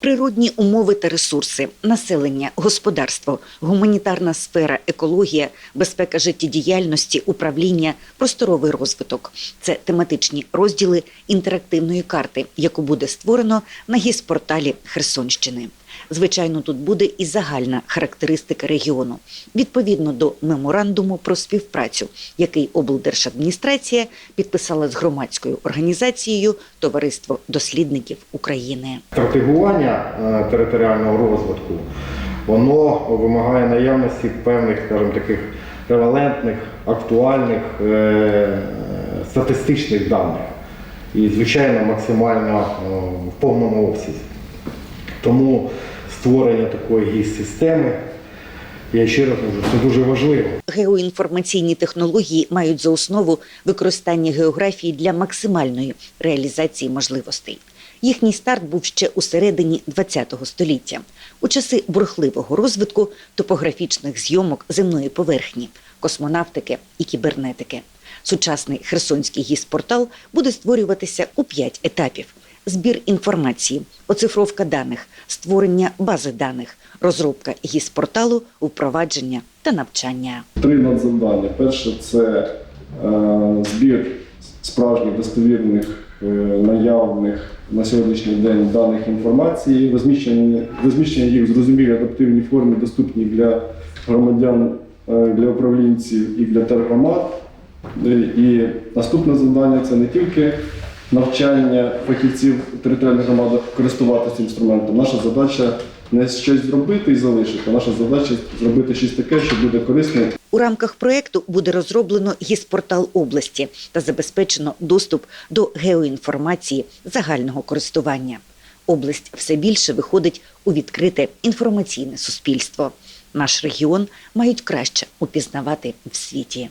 Природні умови та ресурси, населення, господарство, гуманітарна сфера, екологія, безпека життєдіяльності, управління, просторовий розвиток це тематичні розділи інтерактивної карти, яку буде створено на гіспорталі Херсонщини. Звичайно, тут буде і загальна характеристика регіону відповідно до меморандуму про співпрацю, який облдержадміністрація підписала з громадською організацією Товариство дослідників України. Стратегування е, територіального розвитку воно вимагає наявності певних, скажімо, таких релевантних, актуальних е, статистичних даних. І, звичайно, максимально е, в повному обсязі. Тому створення такої гіс-системи, я ще раз кажу, це дуже важливо. Геоінформаційні технології мають за основу використання географії для максимальної реалізації можливостей. Їхній старт був ще у середині ХХ століття, у часи бурхливого розвитку топографічних зйомок земної поверхні, космонавтики і кібернетики. Сучасний херсонський гіспортал буде створюватися у п'ять етапів: збір інформації, оцифровка даних, створення бази даних, розробка гіспорталу, впровадження та навчання. Три надзавдання. Перше це е, збір справжніх достовірних е, наявних на сьогоднішній день даних інформації, розміщення, розміщення їх в зрозумілій адаптивній формі, доступній для громадян, е, для управлінців і для тергромад. І наступне завдання це не тільки навчання фахівців територіальних громад користуватися інструментом. Наша задача не щось зробити і залишити. Наша задача зробити щось таке, що буде корисним У рамках проекту буде розроблено гіспортал області та забезпечено доступ до геоінформації загального користування. Область все більше виходить у відкрите інформаційне суспільство. Наш регіон мають краще упізнавати в світі.